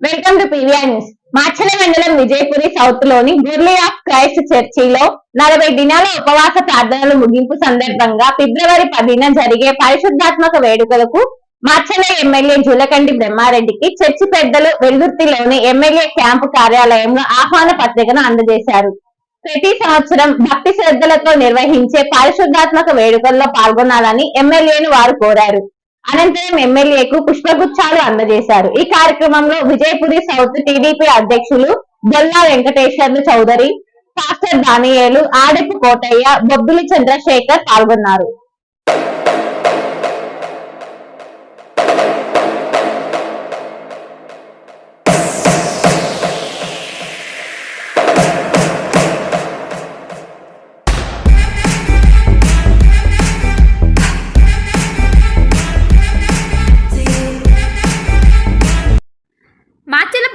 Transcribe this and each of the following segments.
Welcome to PVR news Macherla మండలం విజయపురి సౌత్లోని గుర్లీ ఆఫ్ క్రైస్ట్ చర్చిలో నలభై దినాల ఉపవాస ప్రార్థనలు ముగింపు సందర్భంగా ఫిబ్రవరి పదిన జరిగే పరిశుద్ధాత్మక వేడుకలకు మాచల ఎమ్మెల్యే జులకండి బ్రహ్మారెడ్డికి చర్చి పెద్దలు వెల్దుర్తిలోని ఎమ్మెల్యే క్యాంపు కార్యాలయంలో ఆహ్వాన పత్రికను అందజేశారు. ప్రతి సంవత్సరం భక్తి శ్రద్ధలతో నిర్వహించే పరిశుద్ధాత్మక వేడుకల్లో పాల్గొనాలని ఎమ్మెల్యేను వారు కోరారు. అనంతరం ఎమ్మెల్యేకు పుష్పగుచ్చాలు అందజేశారు. ఈ కార్యక్రమంలో విజయపురి సౌత్ టీడీపీ అధ్యక్షులు బొల్లా వెంకటేశ్వర్లు చౌదరి పాస్టర్ దానియేలు ఆడపు కోటయ్య బొబ్బిలి చంద్రశేఖర్ పాల్గొన్నారు.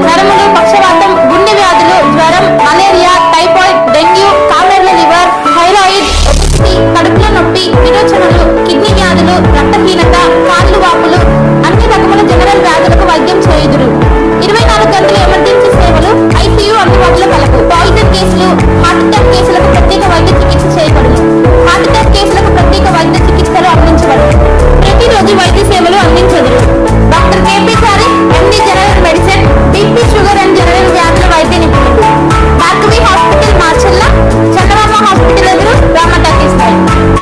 Claro,